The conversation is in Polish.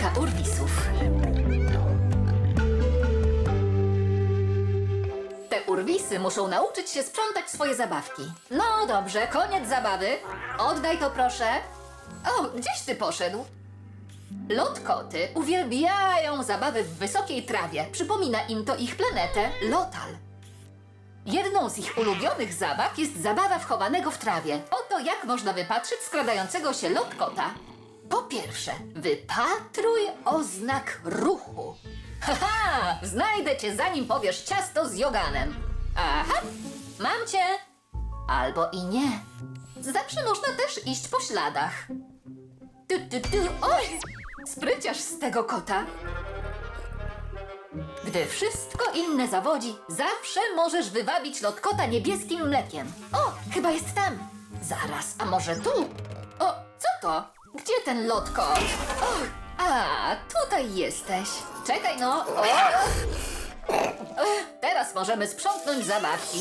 kilka urwisów. Te urwisy muszą nauczyć się sprzątać swoje zabawki. No dobrze, koniec zabawy. Oddaj to proszę. O, gdzieś ty poszedł? Lotkoty uwielbiają zabawy w wysokiej trawie. Przypomina im to ich planetę Lotal. Jedną z ich ulubionych zabaw jest zabawa wchowanego w trawie. Oto jak można wypatrzyć skradającego się lotkota. Pierwsze, wypatruj oznak ruchu. Haha, znajdę cię zanim powiesz ciasto z joganem. Aha, mam cię. Albo i nie. Zawsze można też iść po śladach. Tu, tu, tu. Oj! Spryciarz z tego kota. Gdy wszystko inne zawodzi, zawsze możesz wywabić lotkota niebieskim mlekiem. O, chyba jest tam. Zaraz, a może tu? O, co to? Gdzie ten lotkot? O, a, tutaj jesteś. Czekaj no. Teraz możemy sprzątnąć zabawki.